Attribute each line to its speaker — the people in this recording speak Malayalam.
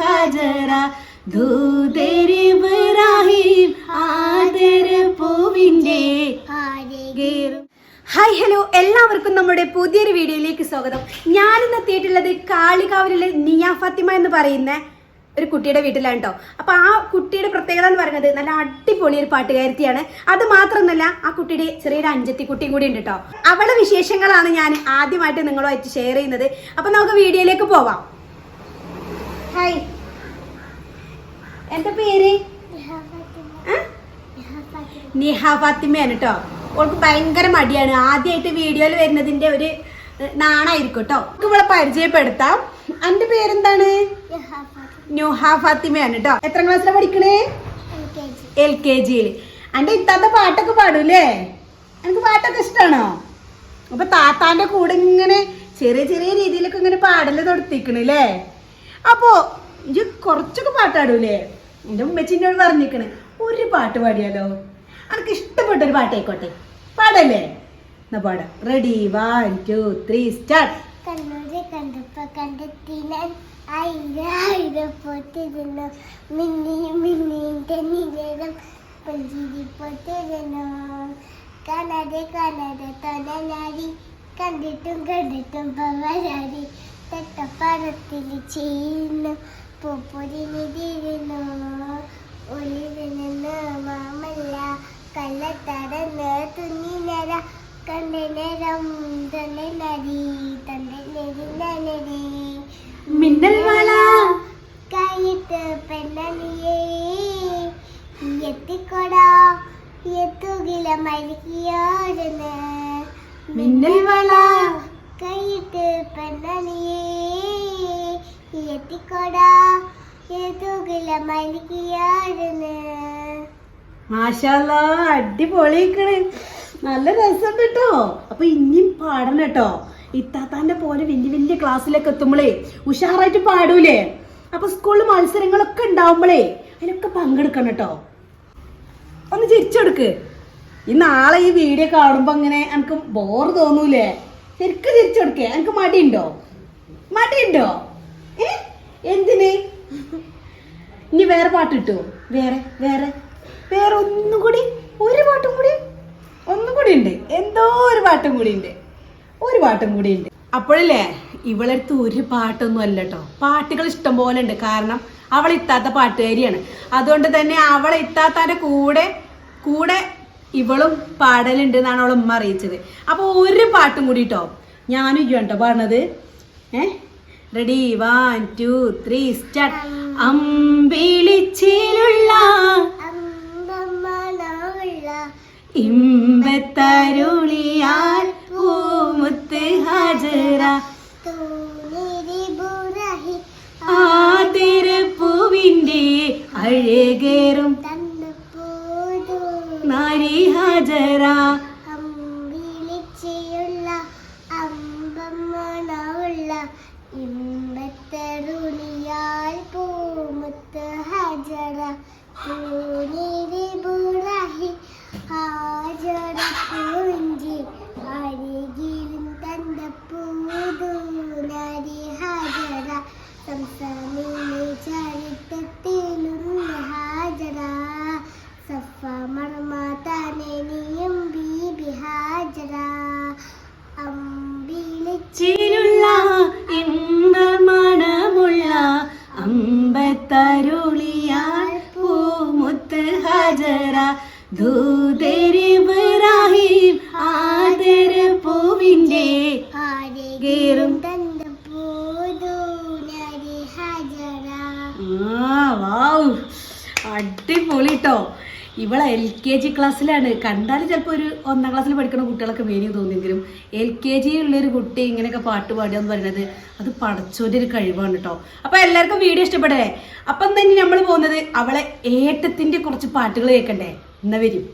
Speaker 1: ഹജറ. ഹായ് ഹലോ എല്ലാവർക്കും നമ്മുടെ പുതിയൊരു വീഡിയോയിലേക്ക് സ്വാഗതം. ഞാനിന്ന് എത്തിയിട്ടുള്ളത് കാളികാവിലെ നിയ ഫാത്തിമ എന്ന് പറയുന്ന ഒരു കുട്ടിയുടെ വീട്ടിലാണ് കേട്ടോ അപ്പോൾ ആ കുട്ടിയുടെ പ്രത്യേകത എന്ന് പറയുന്നത് നല്ല അടിപൊളി ഒരു പാട്ടുകാരത്തിയാണ്. അത് മാത്രമൊന്നുമല്ല ആ കുട്ടിയുടെ ചെറിയൊരു അഞ്ചത്തി കുട്ടിയും കൂടി ഉണ്ട് കേട്ടോ അവളെ വിശേഷങ്ങളാണ് ഞാൻ ആദ്യമായിട്ട് നിങ്ങളുമായിട്ട് ഷെയർ ചെയ്യുന്നത്. അപ്പോൾ നമുക്ക് വീഡിയോയിലേക്ക് പോവാം. ഹായ് എന്താ പേര്? നിഹ ഫാത്തിമയാണ് കേട്ടോ ഓൾക്ക് ഭയങ്കര മടിയാണ്. ആദ്യമായിട്ട് വീഡിയോയിൽ വരുന്നതിന്റെ ഒരു നാണായിരിക്കും കേട്ടോ നമുക്ക് ഇവിടെ പരിചയപ്പെടുത്താം. എന്റെ പേരെന്താണ്? നുഹ ഫാത്തിമയാണ് കേട്ടോ എത്ര ക്ലാസ്സിലാണ് പഠിക്കണേ? എൽ കെ ജിയിൽ അന്റെ ഇത്താത്ത പാട്ടൊക്കെ പാടൂലേ എനിക്ക് പാട്ടൊക്കെ ഇഷ്ടമാണോ അപ്പൊ താത്താന്റെ കൂടെ ഇങ്ങനെ ചെറിയ ചെറിയ രീതിയിലൊക്കെ ഇങ്ങനെ പാടൽ തൊടുത്തിക്കണല്ലേ അപ്പോ ഇജ്ജ് കുറച്ചൊക്കെ പാട്ടാടൂലേ? എന്റെ ഉമ്മച്ചിന്നോട് പറഞ്ഞിരിക്കണ് ഒരു പാട്ട് പാടിയാലോ? എനിക്ക് ഇഷ്ടപ്പെട്ട ഒരു പാട്ടായിക്കോട്ടെ. പാടല്ലേ? എന്നാ പാടാം. Ready one two three start
Speaker 2: കണ്ടെത്തിനാൻ ആയിരം പോത്തിരുന്നു മിന്നി മിന്നിന്റെ നിലരം പുഞ്ചിരി പോത്തിരുന്നു കാണാതെ കാണാതെ തൊലനാടി കണ്ടിട്ടും കണ്ടിട്ടും പവരാടി തെട്ടപ്പറത്തിൽ ചെയ്യുന്നു. പൂപ്പൊരിഞ്ഞിരുന്നു ഒളിരുന്ന് മാമല്ല കള്ളത്തടന്ന് തുന്നിനര. കണ്ടനരം തണ്ടനരി തന്നെ നനരി
Speaker 1: മിന്നൽ വള
Speaker 2: കൈയിട്ട് പെണ്ണലിയേ. എത്തിക്കൊട. എത്തുകില മരിക്കിയോടുന്ന്
Speaker 1: മിന്നൽ വള
Speaker 2: കൈയിട്ട് പെണ്ണലിയേ. എത്തിക്കൊട. എത്തുകില മരിക്കിയോടുന്ന്
Speaker 1: മാഷാല്ലാ അടിപൊളിക്കണ് നല്ല രസമുണ്ട് കേട്ടോ. അപ്പൊ ഇനിയും പാടണം കേട്ടോ. ഇത്താത്താന്റെ പോലെ വലിയ വലിയ ക്ലാസ്സിലൊക്കെ എത്തുമ്പോളേ ഉഷാറായിട്ട് പാടൂലേ. അപ്പൊ സ്കൂളിൽ മത്സരങ്ങളൊക്കെ ഉണ്ടാവുമ്പോളേ അതിനൊക്കെ പങ്കെടുക്കണം കേട്ടോ. ഒന്ന് ചിരിച്ചെടുക്ക്. ഈ നാളെ ഈ വീഡിയോ കാണുമ്പോ അങ്ങനെ എനിക്ക് ബോർ തോന്നൂലേ. ശരിക്ക് ചിരിച്ചെടുക്കേ. എനിക്ക് മടിയുണ്ടോ? മടിയുണ്ടോ? ഏ? എന്തിന്? ഇനി വേറെ പാട്ട് കിട്ടുമോ വേറെ വേറെ. വേറെ ഒന്നും കൂടി? ഒരു പാട്ടും കൂടി? കൂടി ഉണ്ട് എന്തോ ഒരു പാട്ടും കൂടി ഉണ്ട് ഒരു പാട്ടും കൂടി ഉണ്ട് അപ്പോഴല്ലേ ഇവളടുത്ത് ഒരു പാട്ടൊന്നും അല്ല കേട്ടോ പാട്ടുകൾ ഇഷ്ടം പോലെ ഉണ്ട്. കാരണം അവൾ ഇത്താത്ത പാട്ടുകാരിയാണ്. അതുകൊണ്ട് തന്നെ അവളെ ഇത്താത്താന്റെ കൂടെ കൂടെ ഇവളും പാടലുണ്ട് എന്നാണ് അവൾ ഉമ്മ അറിയിച്ചത്. അപ്പോൾ ഒരു പാട്ടും കൂടി കേട്ടോ ഞാനും കേട്ടോ പാടുന്നത്? ഏ? Ready one two three start അമ്പിളിച്ചിലുള്ള ഇമ്പത്തരുളിയാൽ പൂമുത്ത് ഹാജറ
Speaker 2: തൂണിരി ബുറഹി
Speaker 1: ആതിരപ്പൂവിന്റെ അഴകേറും. നാരി
Speaker 2: അമ്പമണമുള്ള ഇമ്പത്തരുണിയാൽ പൂമുത്ത് ഹജറ തൂണിരി ബുറഹി ഹാജറ പൂഞ്ചി അരികിലും തന്നപ്പോതു നരി ഹജറ സംസാമിലെ ചരിത്രത്തിലും സഫ ബീബി
Speaker 1: അമ്പത്തരുളിയാൽ പൂമുത്ത് ഹാജര. ദൂതരിബ്രാഹിം ആദരപ്പൂവിന്റെ
Speaker 2: ആരെങ്കിലും തന്നപ്പോതു
Speaker 1: അടിപൊളി ട്ടോ. ഇവളെ എൽ കെ ജി ക്ലാസ്സിലാണ് കണ്ടാൽ ചിലപ്പോൾ ഒരു ഒന്നാം ക്ലാസ്സിൽ പഠിക്കുന്ന കുട്ടികളൊക്കെ മേനി തോന്നിയെങ്കിലും എൽ കെ ഉള്ളൊരു കുട്ടി ഇങ്ങനെയൊക്കെ പാട്ട് പാടുക എന്ന് പറയുന്നത് അത് പടച്ചോന്റെ ഒരു കഴിവാണ് കേട്ടോ അപ്പോൾ എല്ലാവർക്കും വീഡിയോ ഇഷ്ടപ്പെടേ അപ്പം തന്നെ നമ്മൾ പോകുന്നത്? അവളെ ഏട്ടത്തിന്റെ കുറച്ച് പാട്ടുകൾ കേൾക്കണ്ടേ എന്നാ വരും.